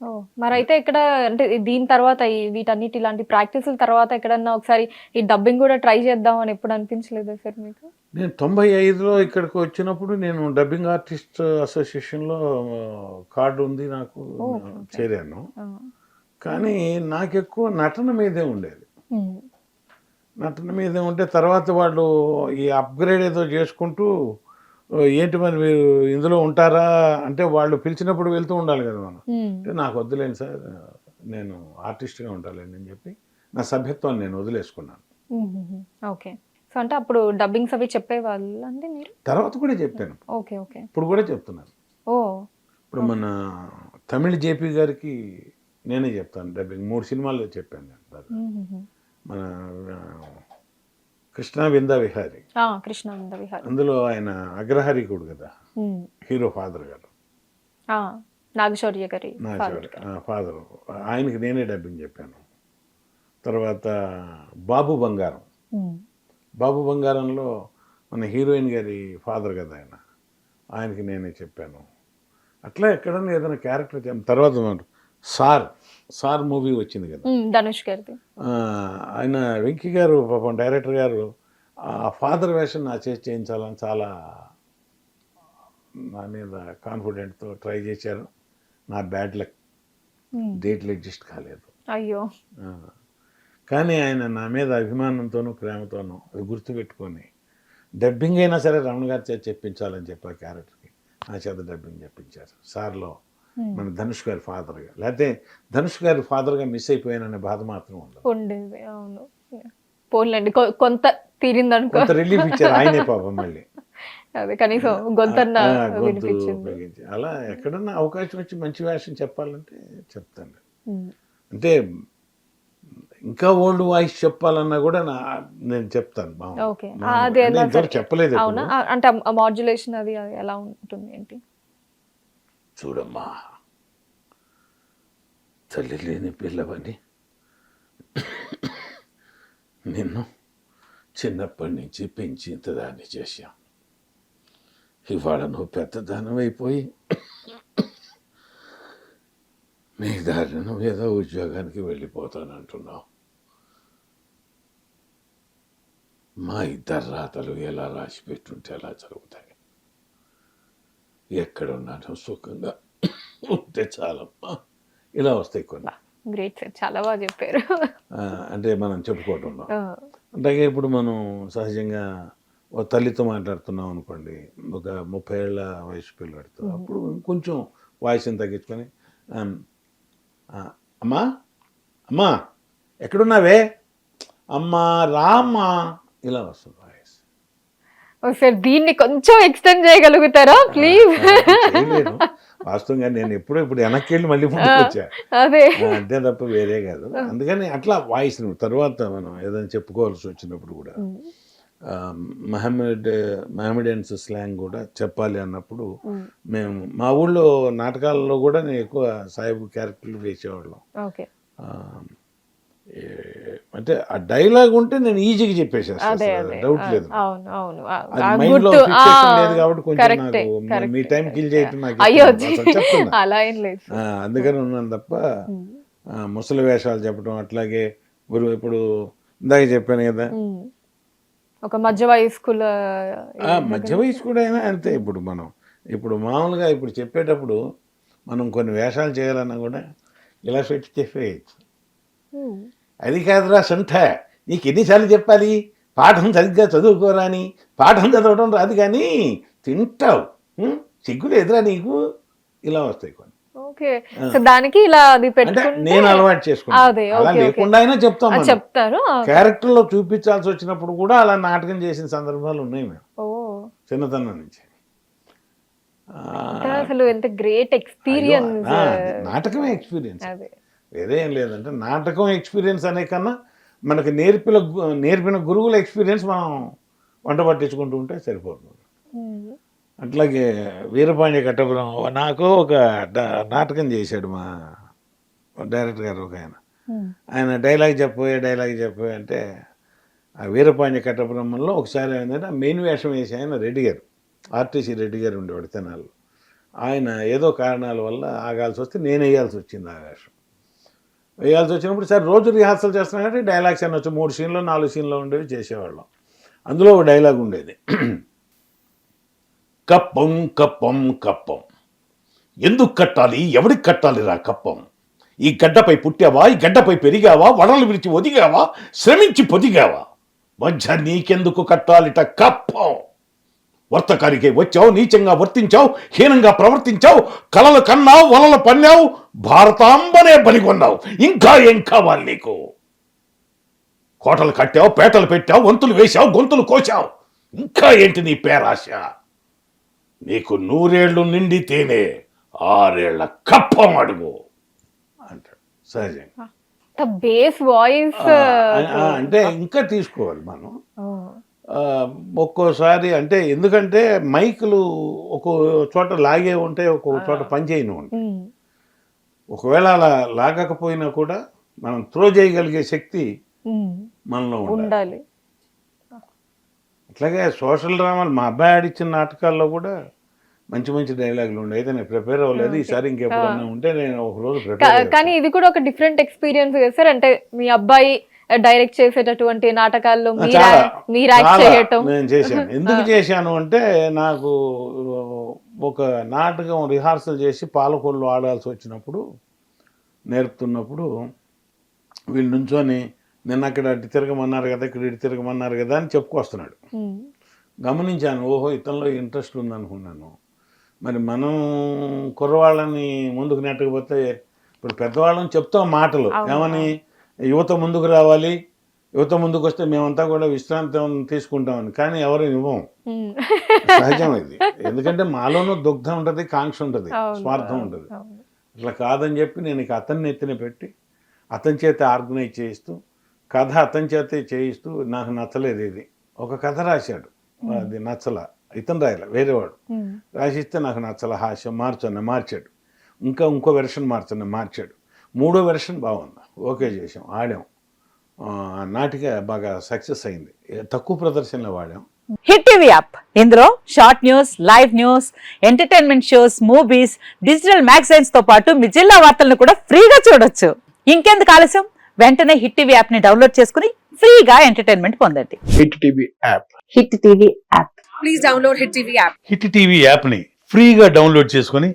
ఓ మరైతే ఇక్కడ అంటే దీని తర్వాత వీటన్నిటి ఇలాంటి ప్రాక్టీసుల తర్వాత ఎక్కడన్నా ఒకసారి ఈ డబ్బింగ్ కూడా ట్రై చేద్దాం అని ఎప్పుడు అనిపించలేదా సార్ మీకు నేను తొంభై ఐదులో ఇక్కడికి వచ్చినప్పుడు నేను డబ్బింగ్ ఆర్టిస్ట్ అసోసియేషన్లో కార్డు ఉంది నాకు. చేరాను. కానీ నాకు ఎక్కువ నటన మీదే ఉండేది. నటన మీదే ఉంటే తర్వాత వాళ్ళు ఈ అప్గ్రేడ్ ఏదో చేసుకుంటూ "ఓ, ఏంటి మరి మీరు ఇందులో ఉంటారా? అంటే వాళ్ళు పిలిచినప్పుడు వెళ్తూ ఉండాలి కదా మనం. అంటే నాకు వద్దులేండి సార్ నేను ఆర్టిస్ట్గా ఉంటాలేండి అని చెప్పి నా సభ్యత్వాన్ని నేను వదిలేసుకున్నాను. ఓకే. సో అంటే అప్పుడు డబ్బింగ్స్ అవి చెప్పేవాళ్ళు అండి మీరు? తర్వాత కూడా చెప్పాను. Okay okay. ఇప్పుడు కూడా చెప్తున్నాను ఓ. ఇప్పుడు మన తమిళ జేపీ గారికి నేనే చెప్తాను డబ్బింగ్. మూడు సినిమాల్లో చెప్పాను. మన కృష్ణా విందా విహారీ. ఆ, కృష్ణానంద విహార్. అందులో ఆయన అగ్రహారికుడు కదా. హీరో ఫాదర్ గారు. నాగశౌర్య గారి. ఫాదర్ ఆయనకి నేనే డబ్బింగ్ చెప్పాను. తర్వాత బాబు బంగారం. బాబు బంగారంలో మన హీరోయిన్ గారి ఫాదర్ కదా ఆయన. ఆయనకి నేనే చెప్పాను. అట్లా ఎక్కడన్నా ఏదైనా క్యారెక్టర్ తర్వాత సార్ సార్ మూవీ వచ్చింది కదా ధనుష్ గారిది ఆయన వెంకీ గారు పాపం డైరెక్టర్ గారు ఆ ఫాదర్ వేషన్ నా చేసి చేయించాలని చాలా నా మీద కాన్ఫిడెంట్తో ట్రై చేశారు నా బ్యాడ్ లక్. డేట్లు అడ్జస్ట్ కాలేదు అయ్యో. కానీ ఆయన నా మీద అభిమానంతోనూ ప్రేమతోనూ అది గుర్తుపెట్టుకొని డబ్బింగ్ అయినా సరే రమణ గారి చేత చెప్పించాలని చెప్పి ఆ క్యారెక్టర్కి నా చేత డబ్బింగ్ చెప్పించారు సార్లో. మన ధనుష్ గారి ఫాదర్గా. లేకపోతే ధనుష్ గారి ఫాదర్గా మిస్ అయిపోయాననే బాధ మాత్రం ఉండదు. ఉండేది అవును. పోన్లేండి కొ- కొంత తీరిందనుకో. కొంత రిలీఫ్ ఇచ్చారు ఆయనే పాపం మళ్ళీ. అదే కనీసం గొంతన్న అలా ఎక్కడన్నా అవకాశం వచ్చి మంచి వేషం చెప్పాలంటే చెప్తాను. ఉమ్. అంటే ఇంకా ఓల్డ్ వాయిస్ చెప్పాలన్నా కూడా నా నేను చెప్తాను. బాగుంది. చెప్పలేదు. అవునా? అంటే మాడ్యులేషన్ అది అది ఎలా ఉంటుంది ఏంటి? చూడమ్మా. తల్లి లేని పిల్లవని నిన్ను చిన్నప్పటి నుంచి పెంచి ఇంతదాన్ని చేశాం. ఇవాళ నువ్వు పెద్దదానం అయిపోయి నీ దారిని నువ్వు ఏదో ఉద్యోగానికి వెళ్ళిపోతానంటున్నావు. మా ఇద్దరు రాతలు ఎలా రాసి పెట్టుంటే ఎలా జరుగుతాయి. ఎక్కడున్నాను సుఖంగా ఉంటే చాలమ్మా. ఇలా వస్తాయి కొన్ని. గ్రేట్ సార్ చాలా బాగా చెప్పారు. అంటే మనం చెప్పుకోవటంలో అలాగే ఇప్పుడు మనం సహజంగా ఓ తల్లితో మాట్లాడుతున్నాం అనుకోండి ఒక ముప్పై ఏళ్ళ వయసు పిల్లడితో అప్పుడు కొంచెం వాయిస్ని తగ్గించుకొని అమ్మా అమ్మా ఎక్కడున్నావే? అమ్మా రామ్మా. ఇలా వస్తుంది వాయిస్. సార్ దీన్ని కొంచెం ఎక్స్టెండ్ చేయగలుగుతారా ప్లీజ్? వాస్తవంగా నేను ఎప్పుడో ఇప్పుడు వెనక్కి వెళ్ళి మళ్ళీ ముందుకు వచ్చా అంతే తప్ప వేరే కాదు. అందుకని అట్లా వాయిస్ తర్వాత మనం ఏదైనా చెప్పుకోవాల్సి వచ్చినప్పుడు కూడా మహమ్మడ్ మహమ్మడియన్స్ స్లాంగ్ కూడా చెప్పాలి అన్నప్పుడు మేము మా ఊళ్ళో నాటకాలలో కూడా నేను ఎక్కువ సాయిబు క్యారెక్టర్లు వేసేవాళ్ళం. అంటే ఆ డైలాగ్ ఉంటే నేను ఈజీగా చెప్పేసేస్తాను డౌట్ లేదు. లేదు కాబట్టి కొంచెం మీ. టైం కిల్ చేయటం నాకు అందుకని ఉన్నాను తప్ప ముసలి వేషాలు చెప్పడం అట్లాగే గురువు ఇప్పుడు ఇందాక చెప్పాను కదా. ఒక మధ్య వయస్కుల మధ్య వయసు కూడా అయినా అంతే ఇప్పుడు మనం. ఇప్పుడు మామూలుగా ఇప్పుడు చెప్పేటప్పుడు మనం కొన్ని వేషాలు చేయాలన్నా కూడా ఇలా పెట్టి చెప్పేయచ్చు. అది కాదురా సొంత నీకు ఎన్నిసార్లు చెప్పాలి? పాఠం సరిగ్గా చదువుకోరా అని పాఠం చదవడం రాదు కానీ తింటావు? సిగ్గులు ఎదురా నీకు? ఇలా వస్తాయి కొన్ని. దానికి ఇలా అది నేను అలవాటు చేసుకున్నాను. లేకుండా అయినా చెప్తాం. చెప్తారు ఆ, క్యారెక్టర్లో చూపించాల్సి వచ్చినప్పుడు కూడా అలా నాటకం చేసిన సందర్భాలు ఉన్నాయి మేము ఓ. చిన్నతనం నుంచి. అసలు ఎంత గ్రేట్ ఎక్స్పీరియన్స్. నాటకమే ఎక్స్పీరియన్స్. అదే. వేరే ఏం లేదంటే నాటకం ఎక్స్పీరియన్స్ అనే కన్నా మనకు నేర్పిన నేర్పిన గురువుల ఎక్స్పీరియన్స్ మనం వంట పట్టించుకుంటూ ఉంటే సరిపోతుంది. అట్లాగే వీరపాండ్య కట్టపురం నాకు ఒక నాటకం చేశాడు మా డైరెక్టర్ గారు ఒక ఆయన. ఆయన డైలాగ్ చెప్పబోయే డైలాగ్ చెప్పబోయే అంటే ఆ వీరపాండ్య కట్టపురంలో ఒకసారి ఏంటంటే మెయిన్ వేషం వేసి ఆయన రెడ్డి గారు ఆర్టీసీ రెడ్డి గారు ఉండేవాడు తెనాలు ఆయన ఏదో కారణాల వల్ల ఆగాల్సి వస్తే నేను వేయాల్సి వచ్చింది ఆ వేషం. వేయాల్సి వచ్చినప్పుడు సరే రోజు రిహార్సల్ చేస్తున్నాం కాబట్టి డైలాగ్స్ అని వచ్చి మూడు సీన్లో నాలుగు సీన్లో ఉండేవి చేసేవాళ్ళం. అందులో ఒక డైలాగ్ ఉండేది. కప్పం కప్పం కప్పం. ఎందుకు కట్టాలి ఎవడికి కట్టాలి రా కప్పం? ఈ గడ్డపై పుట్టావా ఈ గడ్డపై పెరిగావా వడలు విరిచి ఒదిగావా శ్రమించి పొదిగావా? మధ్య నీకెందుకు కట్టాలిట కప్పం? వర్తకానికే వచ్చావు నీచంగా వర్తించావు హీనంగా ప్రవర్తించావు కలలు కన్నావు వలలు పన్నావు భారతాంబనే బలిగొన్నావు ఇంకా ఏం కావాలి నీకు? కోటలు కట్టావు పేటలు పెట్టావు వంతులు వేశావు గొంతులు కోశావు. ఇంకా ఏంటి నీ పేరాశ? నీకు నూరేళ్ళు నిండితేనే ఆరేళ్ళ కప్పం అడుగు. అంటాడు. సహజంగా. బేస్ వాయిస్ ఆ, ఆ, అంటే ఇంకా తీసుకోవాలి మనం. ఆ, ఒక్కోసారి అంటే ఎందుకంటే మైకులు ఒక్కో చోట లాగే ఉంటాయి ఒక్కో చోట పనిచేయను ఉంటాయి. ఒకవేళ అలా లాగకపోయినా కూడా మనం త్రో చేయగలిగే శక్తి మనలో ఉండాలి. అట్లాగే సోషల్ డ్రామాలు మా అబ్బాయి ఆడిచ్చిన నాటకాల్లో కూడా మంచి మంచి డైలాగులు ఉండే. అయితే నేను ప్రిపేర్ అవ్వలేదు. ఈసారి ఇంకెప్పుడన్నా ఉంటే నేను ఒక రోజు కానీ ఇది కూడా ఒక డిఫరెంట్ ఎక్స్పీరియన్స్ సార్. అంటే మీ అబ్బాయి డైరెక్ట్ చేసేటటువంటి నాటకాల్లో మీరు యాక్ట్- చేయటం. నేను చేశాను. ఎందుకు చేశాను అంటే నాకు ఒక నాటకం రిహార్సల్ చేసి పాలకొల్లు ఆడాల్సి వచ్చినప్పుడు నేర్పుతున్నప్పుడు వీళ్ళు నుంచొని నిన్న అక్కడ అటు తిరగమన్నారు కదా ఇక్కడ ఇటు తిరగమన్నారు కదా అని చెప్పుకొస్తున్నాడు. గమనించాను ఓహో ఇతనిలో ఇంట్రెస్ట్ ఉందనుకున్నాను. మరి మనం కుర్రవాళ్ళని ముందుకు నెట్టకపోతే ఇప్పుడు పెద్దవాళ్ళని చెప్తాం మాటలు. ఏమని? యువత ముందుకు రావాలి. యువత ముందుకు వస్తే మేమంతా కూడా విశ్రాంతి తీసుకుంటామని కానీ ఎవరు ఇవ్వం. సహజం ఇది ఎందుకంటే మాలోనూ దుగ్ధం ఉంటుంది కాంక్ష ఉంటుంది స్వార్థం ఉంటుంది. అవును. ఇట్లా కాదని చెప్పి నేను ఇక అతన్ని ఎత్తిన పెట్టి అతని చేత ఆర్గనైజ్ చేయిస్తూ కథ అతని చేతే చేయిస్తూ నాకు నచ్చలేదు ఇది. ఒక కథ రాశాడు. అది నచ్చల. ఇతను రాయలే వేరేవాడు. రాసిస్తే నాకు నచ్చల హాస్యం మార్చన్న మార్చాడు. ఇంకా ఇంకో వెర్షన్ మార్చన్న మార్చాడు. మూడో వెర్షన్ బాగుంది. ఓకే చేసాం ఆడాం. ఆ, నాటిక బాగా సక్సెస్ అయింది. తక్కువ ప్రదర్శనలో వాడాం. Hit TV app. ఇందులో short news live news entertainment shows movies digital మ్యాగజైన్స్తో పాటు మీ జిల్లా వార్తలను కూడా ఫ్రీగా చూడొచ్చు. ఇంకెందుకు ఆలస్యం? వెంటనే హిట్ టీవీ యాప్ని డౌన్లోడ్ చేసుకుని ఫ్రీగా ఎంటర్టైన్మెంట్ పొందండి. Hit TV app. Hit TV app. Please download Hit TV app. Hit TV యాప్ని ఫ్రీగా డౌన్లోడ్ చేసుకొని